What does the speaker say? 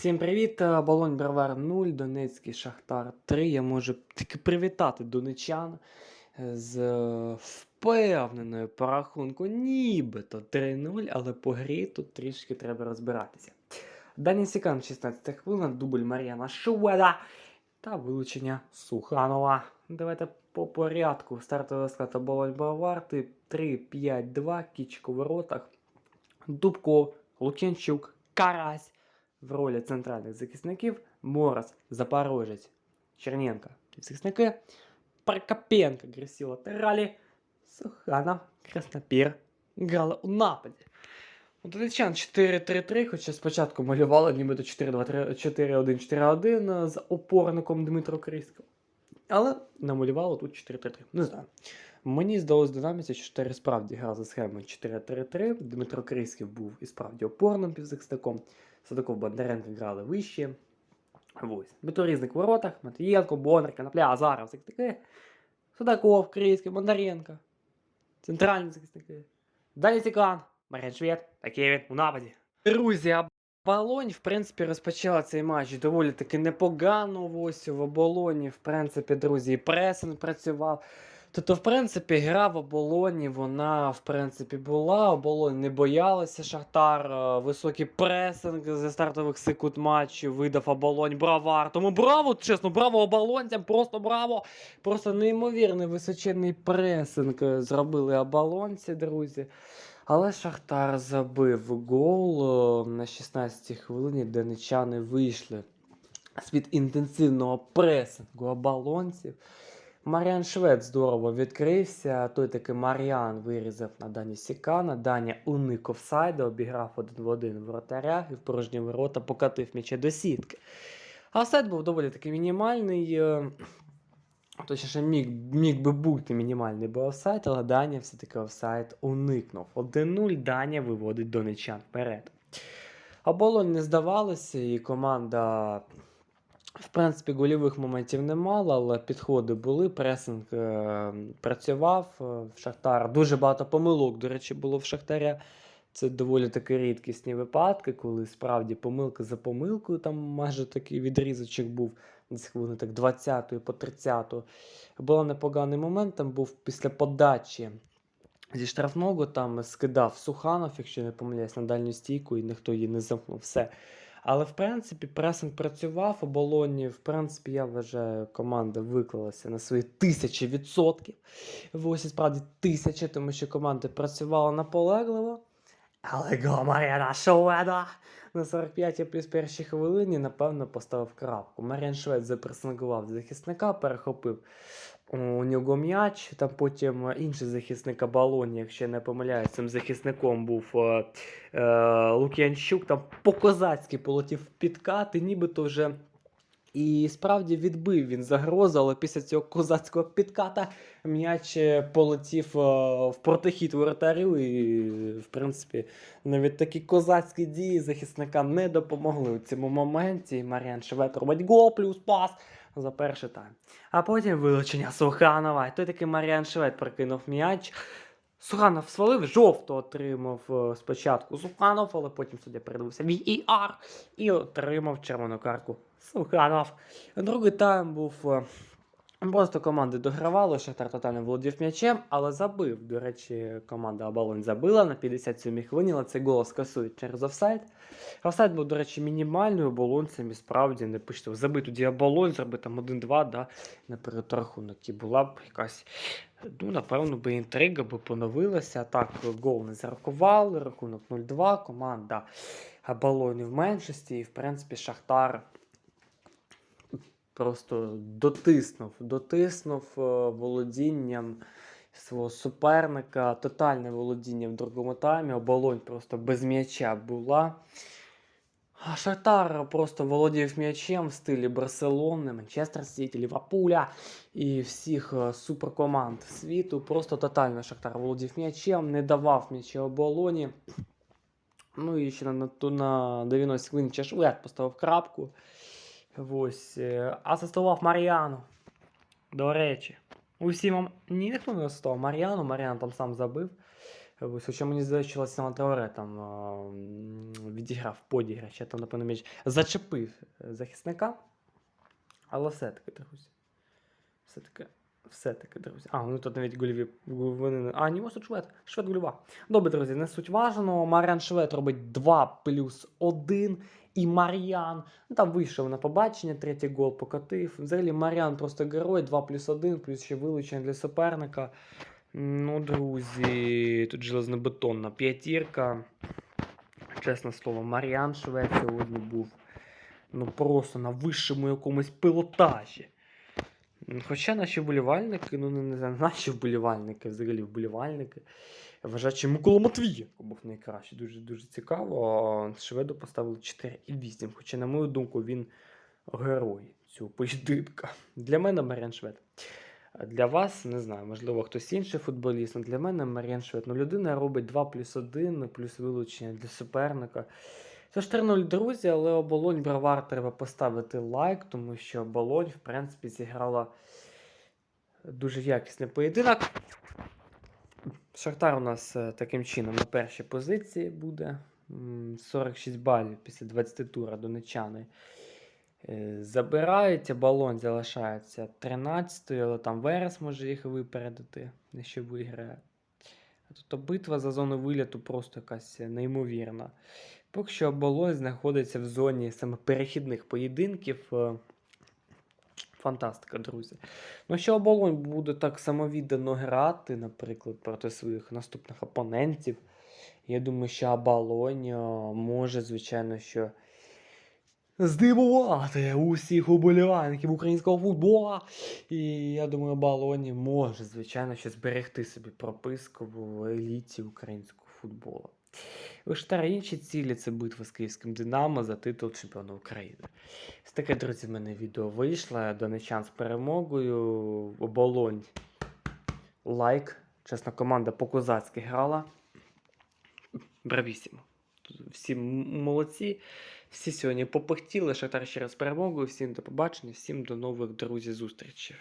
Всім привіт! е, Болонь Бровар 0, Донецький Шахтар 3. Я можу тільки привітати донечан е, з е, впевненою по рахунку нібито 3-0, але по грі тут трішки треба розбиратися. Дані Сікан, 16 хвилина, дубль Мар'яна Шуеда та вилучення Суханова. Давайте по порядку. Стартовий склад Болонь Бровар 3-5-2, Кічко в воротах, Дубко, Лук'янчук, Карась в ролі центральних захисників, Морос, Запорожець, Черненко, захисники, Прокопенко, Грисі латералі, Суханов, Краснопір грали у нападі. У Донечан 4-3-3, хоча спочатку малювали нібито 4-1-4-1 з опорником Дмитро Крисько. Але намалювало тут 4-3-3. Не знаю. Мені здалося динаміці, що 4 справді грав за схемою 4-3-3. Дмитро Криськів був і справді опорним півзахисником. Садаков Бондаренко грали вище. Ось. Дмитро Різник в воротах, Матвієнко, Бондар, Канапля, Азаров, захисники. Садаков, Криський, Бондаренко. Центральні захисники. Далі Тікан, Маріан Швед, такий він у нападі. Друзі, Оболонь, в принципі, розпочала цей матч доволі таки непогано. Ось в оболоні, в принципі, друзі, і пресинг працював. Тобто, в принципі, гра в оболоні, вона, в принципі, була. Оболонь не боялася Шахтар. е, Високий пресинг зі стартових секунд матчу видав оболонь бравар. Тому браво, чесно, браво оболонцям, просто браво! Просто неймовірний височенний пресинг е, зробили оболонці, друзі. Але Шахтар забив гол е, на 16-й хвилині, де нечани вийшли з-під інтенсивного пресингу оболонців. Маріан Швед здорово відкрився. Той таки Маріан вирізав на Дані Сікана. Даня уник офсайду, обіграв один в один воротаря і в порожні ворота покатив м'яча до сітки. А офсайд був доволі таки мінімальний. е, Точніше, міг, міг би бути мінімальний був офсайд, але Даня все-таки офсайд уникнув. 1-0 Даня виводить донечан вперед. Оболонь не здавалося, і команда, в принципі, гольових моментів не мала, але підходи були, пресинг е, працював. е, В Шахтар дуже багато помилок, до речі, було в Шахтаря. Це доволі таки рідкісні випадки, коли справді помилка за помилкою, там майже такий відрізочок був десь хвилини так 20 по 30. Був непоганий момент, там був після подачі зі штрафного, там скидав Суханов, якщо не помиляюсь, на дальню стійку, і ніхто її не замкнув. Все. Але в принципі пресинг працював у болоні. В принципі, я вважаю, команда виклалася на свої тисячі відсотків. Ось і справді тисячі, тому що команда працювала наполегливо. Але Гомаряна Шведа на 45-й плюс першій хвилині, напевно, поставив крапку. Маріан Швед запресингував захисника, перехопив у нього м'яч. Там потім інший захисник Абалоні, якщо я не помиляюсь, цим захисником був е, е, Лук'янчук. Там по-козацьки полетів підкат, і нібито вже. І справді відбив він загрозу, але після цього козацького підката м'яч е, полетів е, в протихід воротарю. І, в принципі, навіть такі козацькі дії захисникам не допомогли у цьому моменті. Маріан Швед робить гол плюс пас за перший тайм. А потім вилучення Суханова. І той такий Маріан Швед прикинув м'яч. Суханов свалив, жовто отримав е, спочатку Суханов, але потім суддя передивився VAR і отримав червону карку Суханов. Другий тайм був. Просто команди догравали, Шахтар тотально володів м'ячем, але забив. До речі, команда Оболонь забила на 57-й хвилині, цей гол скасують через офсайд. Офсайд був, до речі, мінімальною, оболонцям і справді не пишете. Забив тоді оболонь, зробив там 1-2, да, на перетрахунок. І була б якась, ну, напевно, би інтрига би поновилася. Так, гол не зарахували, рахунок 0-2, команда оболоні в меншості, і в принципі Шахтар просто дотиснув, дотиснув е, володінням свого суперника, тотальне володіння в другому таймі. Оболонь просто без м'яча була. А Шахтар просто володів м'ячем в стилі Барселони, Манчестер Сіті, Ліверпуля і всіх е, суперкоманд світу. Просто тотально Шахтар володів м'ячем, не давав м'яча оболоні. Ну і ще на, на, на 90 хвилин Чешвет поставив крапку. Ось. е, Асистував Мар'яну. До речі. Усім ні, ніхто не асистував Мар'яну, Маріан там сам забив. Ось, Хоча мені здається, Ласіна Траоре там відіграв подіграч, я там, напевно, м'яч зачепив е, захисника. Але все-таки, друзі. Все-таки, все-таки, друзі. А, ну тут навіть гольові. А, ні, ось швед. Швед гольова. Добре, друзі, не суть важно. Маріан Швед робить 2 плюс 1. І Мар'ян. Ну, там вийшов на побачення, третій гол покотив. Взагалі Мар'ян просто герой, 2 плюс 1, плюс ще вилучення для суперника. Ну, друзі, тут железнобетонна п'ятірка. Чесне слово, Мар'ян Швед сьогодні був ну просто на вищому якомусь пілотажі. Хоча наші вболівальники, ну не, не наші вболівальники, взагалі вболівальники, вважають, що Микола Матвієнко був найкращий. Дуже дуже цікаво. Шведу поставили 4,8. Хоча, на мою думку, він герой цього поєдинка. Для мене Мар'ян Швед. Для вас, не знаю, можливо, хтось інший футболіст. Для мене Мар'ян Швед. Ну, людина робить 2 плюс 1, плюс вилучення для суперника. Це ж 3-0, друзі, але оболонь Бравар треба поставити лайк, тому що оболонь, в принципі, зіграла дуже якісний поєдинок. Шахтар у нас е, таким чином на першій позиції буде. 46 балів після 20 тура донечани. Е, Забирають, оболонь залишається 13 але там Верес може їх випередити, якщо виграє. Тобто битва за зону виліту просто якась неймовірна. Поки що оболонь знаходиться в зоні саме перехідних поєдинків. Е, Фантастика, друзі. Ну, що оболонь буде так самовіддано грати, наприклад, проти своїх наступних опонентів. Я думаю, що оболонь е, може, звичайно, що здивувати усіх уболівальників українського футболу. І я думаю, оболонь може, звичайно, що зберегти собі прописку в еліті українського футболу. У інші цілі це битва з київським Динамо за титул чемпіона України. Ось таке, друзі, в мене відео вийшло. Донечан з перемогою. Оболонь. Лайк. Чесно, команда по-козацьки грала. Бравісімо. Всі молодці. Всі сьогодні попихтіли. Шахтар ще раз перемогою. Всім до побачення, всім до нових друзів зустрічей.